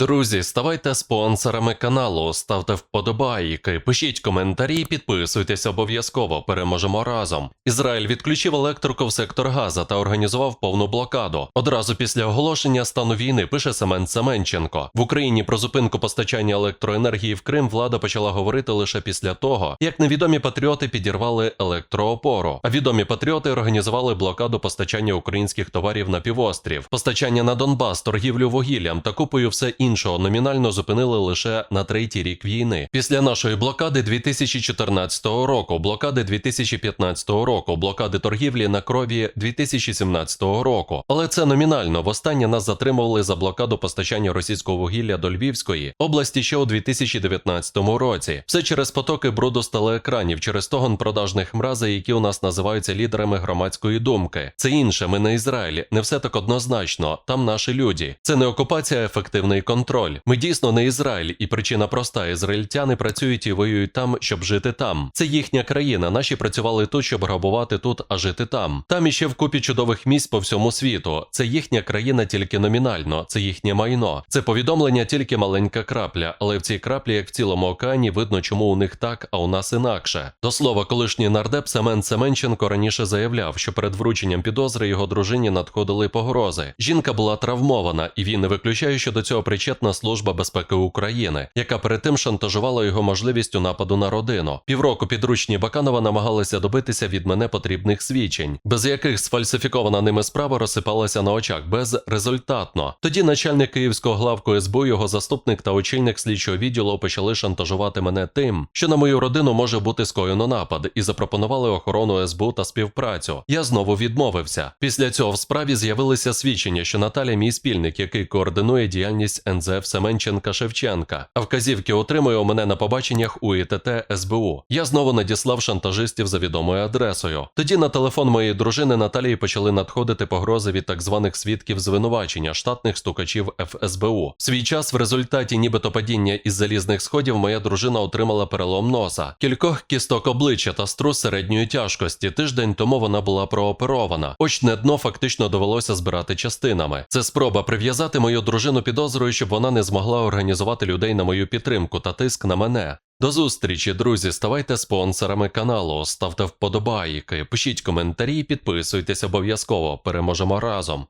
Друзі, ставайте спонсорами каналу, ставте вподобайки, пишіть коментарі, підписуйтесь обов'язково. Переможемо разом. Ізраїль відключив електрику в сектор Газа та організував повну блокаду. Одразу після оголошення стану війни пише Семен Семенченко. В Україні про зупинку постачання електроенергії в Крим влада почала говорити лише після того, як невідомі патріоти підірвали електроопору. А відомі патріоти організували блокаду постачання українських товарів на півострів, постачання на Донбас, торгівлю вугіллям та купою все іншого номінально зупинили лише на третій рік війни. Після нашої блокади 2014 року, блокади 2015 року, блокади торгівлі на крові 2017 року. Але це номінально. Востаннє нас затримували за блокаду постачання російського вугілля до Львівської області ще у 2019 році. Все через потоки бруду з телеекранів, через тогон продажних мразей, які у нас називаються лідерами громадської думки. Це інше. Ми не Ізраїль. Не все так однозначно. Там наші люди. Це не окупація, а ефективний контроль. Ми дійсно не Ізраїль, і причина проста: ізраїльтяни працюють і воюють там, щоб жити там. Це їхня країна. Наші працювали тут, щоб грабувати тут, а жити там. Там іще вкупі чудових місць по всьому світу. Це їхня країна тільки номінально, це їхнє майно. Це повідомлення тільки маленька крапля, але в цій краплі, як в цілому океані, видно, чому у них так, а у нас інакше. До слова, колишній нардеп Семен Семенченко раніше заявляв, що перед врученням підозри його дружині надходили погрози. Жінка була травмована, і він не виключає, що до цього причетна служба безпеки України, яка перед тим шантажувала його можливістю нападу на родину. Півроку підручні Баканова намагалися добитися від мене потрібних свідчень, без яких сфальсифікована ними справа розсипалася на очах безрезультатно. Тоді начальник Київського главку СБУ, його заступник та очільник слідчого відділу почали шантажувати мене тим, що на мою родину може бути скоєно напад, і запропонували охорону СБУ та співпрацю. Я знову відмовився. Після цього в справі з'явилися свідчення, що Наталя мій спільник, який координує діяльність НЗФ Семенченка Шевченка, а вказівки отримує у мене на побаченнях у ІТТ СБУ. Я знову надіслав шантажистів за відомою адресою. Тоді на телефон моєї дружини Наталії почали надходити погрози від так званих свідків звинувачення штатних стукачів ФСБУ. В свій час в результаті нібито падіння із залізних сходів моя дружина отримала перелом носа, кількох кісток обличчя та струс середньої тяжкості. Тиждень тому вона була прооперована. Очне дно фактично довелося збирати частинами. Це спроба прив'язати мою дружину підозрою, щоб вона не змогла організувати людей на мою підтримку та тиск на мене. До зустрічі, друзі. Ставайте спонсорами каналу, ставте вподобайки, пишіть коментарі, підписуйтесь обов'язково. Переможемо разом.